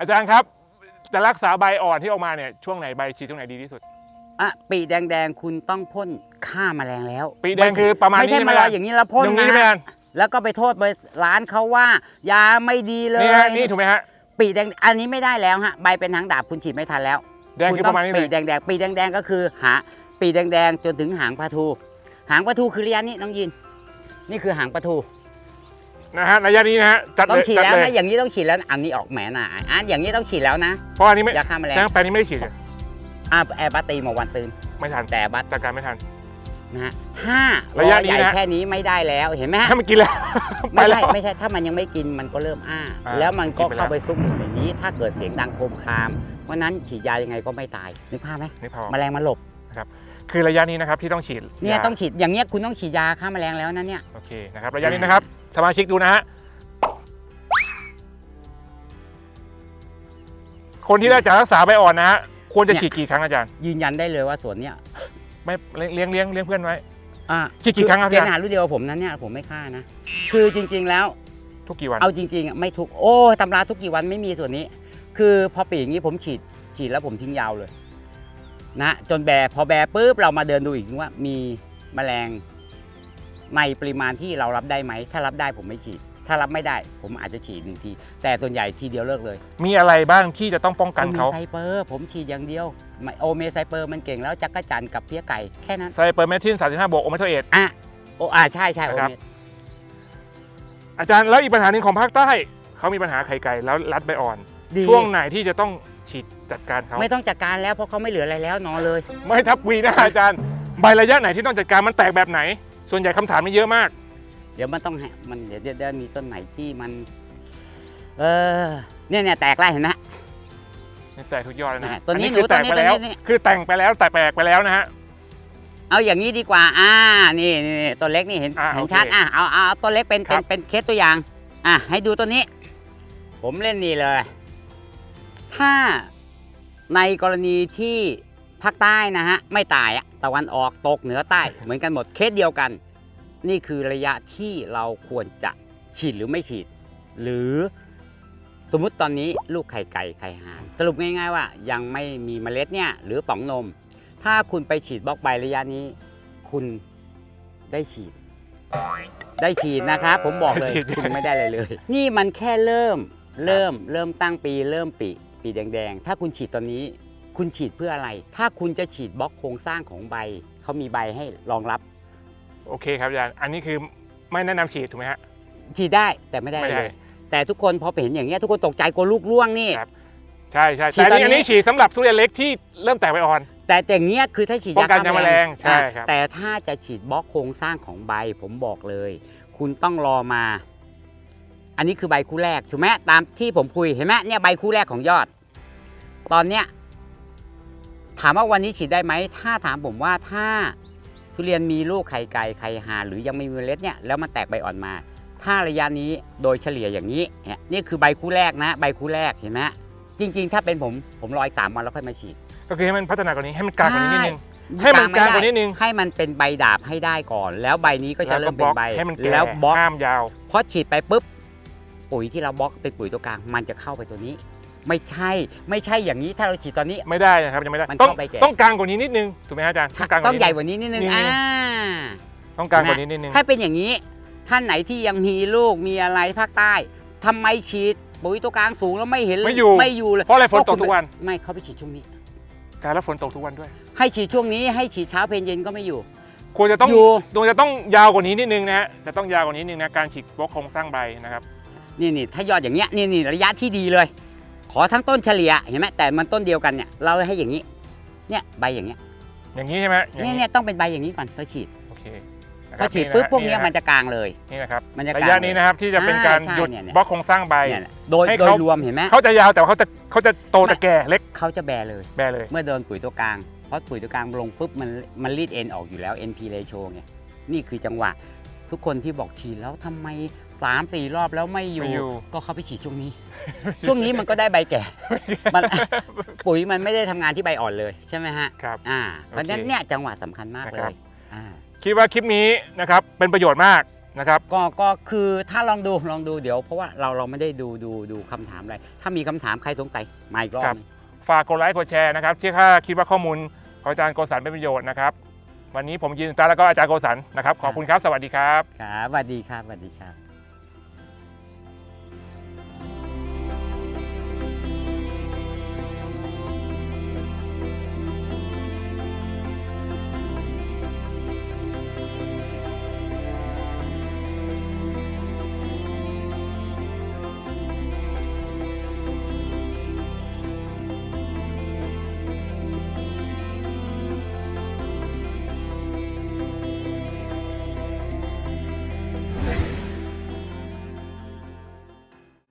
อาจารย์ครับจะรักษาใบอ่อนที่ออกมาเนี่ยช่วงไหนใบฉีดช่วงไหนดีที่สุด อะปีแดงๆคุณต้องพ่นฆ่าแมลงแล้วปีแดงคือประมาณไม่นี้ใช่ใช่ไหมมาลอยอาจารย์อย่างนี้แล้วพ่นตรงนี้นะใช่ไหมอาจารย์แล้วก็ไปโทษบริษัทร้านเขาว่ายาไม่ดีเลยนี่ฮะนี่ถูกไหมฮะปีแดงอันนี้ไม่ได้แล้วฮะใบเป็นทางดาบคุณฉีดไม่ทันแล้วแดงคือประมาณนี้ณต้เลปียแดงๆปีแดงๆก็คือหาปีแดงๆจนถึงหางปลาทู หางปลาทูคือระยะนี้น้องยิน นี่คือหางปลาทู นะฮะระยะนี้นะฮะจัดต้อเลงยฉีดจัดแล้วเลยนะอย่างนี้ต้องฉีดแล้วนะอันนี้ออกแหมหนาอะอย่างนี้ต้องฉีดแล้วนะเพราะอันนี้ไม่ยาฆ่าแมลงแจ้งแปลงนี้ไม่ได้ฉีดเลยอะแอร์บัตตีมาวันซืนไม่ทันแต่บัตจัดการไม่ทัน นะฮะถ้าระยะอนี้ใหญ่นะ แค่นี้ไม่ได้แล้วเห็นไหมฮะถ้ามันกินแล้ว ไปไม่แล้ใช่ว ไม่ใช่ถ้ามันยังไม่กินมันก็เริ่มอ้า อ่าแล้วมันก็กินไปแล้วเข้าไปซุกอยู่ในนี้ ถ้าเกิดเสียงดังโครมครามเพราะฉะนั้นฉีดยายังไงก็ไม่ตายนึกภาพไหมนี่พอแมลงมันหลบคือระยะนี้นะครับที่ต้องฉีดเนี่ยาต้องฉีดอย่างเงี้ยคุณต้องฉีดยาฆ่าแมลงแล้วนะเนี่ย โอเคนะครับระยะนี้นะครับ สมาชิกดูนะฮะ คนที่ได้จะรักษาใบอ่อนนะฮะ ควรจะเนี่ยฉีดกี่ครั้งอาจารย์ ยืนยันได้เลยว่าสวนเนี่ยไม่เลี้ยงเลี้ยงเลี้ยงเพื่อนไว้ อ่าฉีดกี่ครั้งครับเกณฑ์อาหารรุ่นเดียวกับผมนั้นเนี่ยผมไม่ฆ่านะ คือจริง ๆ แล้ว ทุกกี่วัน เอาจริงๆอะไม่ทุก โอ้ตำราทุกกี่วันไม่มีส่วนนี้ คือพอปีอย่างนี้ผมฉีดฉีดแล้วผมทิ้งยาวเลย นะ จนแบร์พอแบร์ปุ๊บเรามาเดินดูอีกทีว่ามีแมลง ในปริมาณที่เรารับได้ไหม ถ้ารับได้ผมไม่ฉีด ถ้ารับไม่ได้ผมอาจจะฉีดหนึ่งที แต่ส่วนใหญ่ทีเดียวเลิกเลยมีอะไรบ้างที่จะต้องป้องกันโอเมเขาไซเปอร์ผมฉีดอย่างเดียวไม่โอเมไซเปอร์มันเก่งแล้วจักรจันทร์กับเพี้ยไก่แค่นั้น ไซเปอร์เมทิน35บวกโอเมโทเอท อะโออ่าใช่ใช่โอนะครับ เมอาจารย์แล้วอีกปัญหาหนึ่งของภาคใต้เขามีปัญหาไข่ไก่แล้วรัดใบอ่อน ดีช่วงไหนที่จะต้องฉีดจัดการเขาไม่ต้องจัดการแล้วเพราะเขาไม่เหลืออะไรแล้วนอนเลย ไม่ทับวีนะอาจารย์ ใบระยะไหนที่ต้องจัดการมันแตกแบบไหน ส่วนใหญ่คำถามนี่เยอะมาก เดี๋ยวมันต้องให้มันเดี๋ยวเดี๋ยวเดี๋ยวมีต้นไหนที่มัน เออเนี่ยเนี่ยแตกแล้วเห็นไหมนี่แตกทุกยอดเลยนะฮะตัวนี้อัหนูคือแตกตัวนี้ไปแล้ว ตัวนี้คือแต่งไปแล้วแต่แตกไปแล้วนะฮะ เอาอย่างนี้ดีกว่า อ่า นี่นี่นี่ตัวเล็กนี่เห็นอ่าเห็นโอเคชัดอะเอาเอาเอาตัวเล็กเป็นครัเป็นบ เป็นเคสตัวอย่าง อะให้ดูตัวนี้ ผมเล่นนี่เลย ถ้าในกรณีที่ ภาคใต้นะฮะไม่ตายอะตะวันออกตกเหนือใต้ เหมือนกันหมดเคสเดียวกัน นี่คือระยะที่เราควรจะฉีดหรือไม่ฉีด หรือสมมติตอนนี้ลูกไข่ไก่ไข่ห่านสรุปง่ายๆว่า ยังไม่มีเมล็ดเนี่ยหรือป๋องนม ถ้าคุณไปฉีดบล็อกใบระยะนี้ คุณได้ฉีด ได้ฉีดนะครับผมบอกเลยได้ฉีดคุณไม่ได้เลยเลย นี่มันแค่เริ่มเริ่มเริ่มตั้งปี เริ่มปีปีแดงๆ ถ้าคุณฉีดตอนนี้ คุณฉีดเพื่ออะไร ถ้าคุณจะฉีดบล็อกโครงสร้างของใบ เขามีใบให้รองรับ โอเคครับอาจารย์ อันนี้คือไม่แนะนำฉีดถูกไหมฮะ ฉีดได้แต่ไม่ได้ไม่ได้ เลยแต่ทุกคนพอเห็นอย่างเงี้ยทุกคนตกใจกลัวลูกร่วงนี่ ครับ ใช่ใช่ฉีดแต่อันตอนนี้นี้ อันนี้ฉีดสำหรับทุเรียนเล็กที่เริ่มแตกใบอ่อน แต่อย่างเงี้ยคือถ้าฉีดป้องกันฆ่ยาแมลงใช่อะครับ แต่ถ้าจะฉีดบล็อกโครงสร้างของใบผมบอกเลย คุณต้องรอมา อันนี้คือใบคู่แรกถูกไหมตามที่ผมคุยเห็นไหมเนี่ยใบคู่แรกของยอด ตอนเนี้ย ถามว่าวันนี้ฉีดได้ไหม ถ้าถามผมว่าถ้าทุเรียนมีลูกไข่ไก่ไข่ห่านหรือยังไม่มีเมล็ดเนี่ยแล้วมันแตกใบอ่อนมา ถ้าระยะนี้โดยเฉลี่ยอย่างนี้เนี่ยนี่คือใบคู่แรกนะ ใบคู่แรกเห็นไหมจริง ๆ ถ้าเป็นผมผมรออีกสามวันแล้วค่อยมาฉีด ก็คือให้มันพัฒนากว่านี้ให้มันกลางกว่านี้นิดนึงใช่ให้มันกลางกว่านิดนึงให้มันเป็นใบดาบให้ได้ก่อน แล้วใบนี้ก็จะแล้วเริ่มเป็นใบให้มันแก่แล้วบล็อกห้ามยาวพอฉีดไปปุ๊บปุ๋ยที่เราบล็อกเป็นปุ๋ยตัวกลาง มันจะเข้าไปตัวนี้ ไม่ใช่ไม่ใช่อย่างนี้ถ้าเราฉีดตอนนี้ ไม่ได้นะครับยังไม่ได้มันต้องเข้าไปแก่ ต้องกลางกว่านี้นิดนึงถูกไหมฮะอาจารย์กลางกต้ว่าองนี้ ใหญ่กว่านี้นิดนึงนี่ อ่า ต้องกลางกว่านี้นิดนึง ถ้าเป็นอย่างนี้ ท่านไหนที่ยังมีลูกมีอะไรภาคใต้ทำไมฉีดปุ๋ยตัวกลางสูงแล้วไม่เห็นไม่อยู่ ไม่อยู่เลยเพราะอะไรฝนตกทุกวันไม่เขาไปฉีดช่วงนี้ การแล้วฝนตกทุกวันด้วย ให้ฉีดช่วงนี้ให้ฉีดเช้าเพลเย็นก็ไม่อยู่ ควรจะต้องอยู่ดวงจะต้องยาวกว่านี้นิดนึงนะฮะจะต้องยาวกว่านี้นิดนึงนะการฉีดบล็อกโครงสร้างใบนะครับ นี่นี่ถ้ายอดอย่างเงี้ยนี่นี่ระยะที่ดีเลย ขอทั้งต้นเฉลี่ยเห็นไหมแต่มันต้นเดียวกันเนี่ยเราให้อย่างนี้ เนี่ยใบอย่างเงี้ยอย่างนี้ใช่ไหมอย่างเนี่ยนี้เนี่ยต้องเป็นใบอย่างนี้ก่อนพอฉีดโอเคนะพคอรับฉีดนี่ะปุ๊บฮะพวกเนี้ยมันจะกลางเลยนี่นะครับมันจะระกลางยะนี้นะครับที่จะเป็นการอ่าใช่หยุดเนี่ยเนี่ยบล็อกโครงสร้างใบเนี่ยแหละโดยให้โดยเขารวมเห็นไหมเขาจะยาวแต่ว่าเขาจะเขาจะโตแต่แก่เล็กเขาจะแบเลยแบเลย เมื่อโดนปุ๋ยตัวกลางเพราะปุ๋ยตัวกลางลงปุ๊บมันมันรีดเอ็นออกอยู่แล้ว NP ratio ไงนี่คือจังหวะทุกคนที่บอกฉีดแล้วทำไม สามสี่รอบแล้วไม่อยู่ ไม่อยู่ ก็เข้าไปฉีดช่วงนี้ ช่วงนี้มันก็ได้ใบแก่ มัน ปุ๋ยมันไม่ได้ทำงานที่ใบอ่อนเลยใช่ไหมฮะ ครับ อ่าเพราะฉะนั้นโอเคเนี่ยจังหวะสำคัญมากนะเลครับ ยอ่าคิดว่าคลิปนี้นะครับเป็นประโยชน์มากนะครับ ก็ก็คือถ้าลองดูลองดูเดี๋ยว เพราะว่าเราเราไม่ได้ดูดูดูคำถามอะไร ถ้ามีคำถามใครสงสัยมาอีกรอบครับ หนึ่งฝากกดไลค์กดแชร์นะครับที่ถ้าคิดว่าข้อมูลของอาจารย์โกสันเป็นประโยชน์นะครับ วันนี้ผมยินดีต้อนรับแล้วก็อาจารย์โกสันนะครับขอบคุณครับสวัสดีครับ ครับสวัสดีครับสวัสดีครับ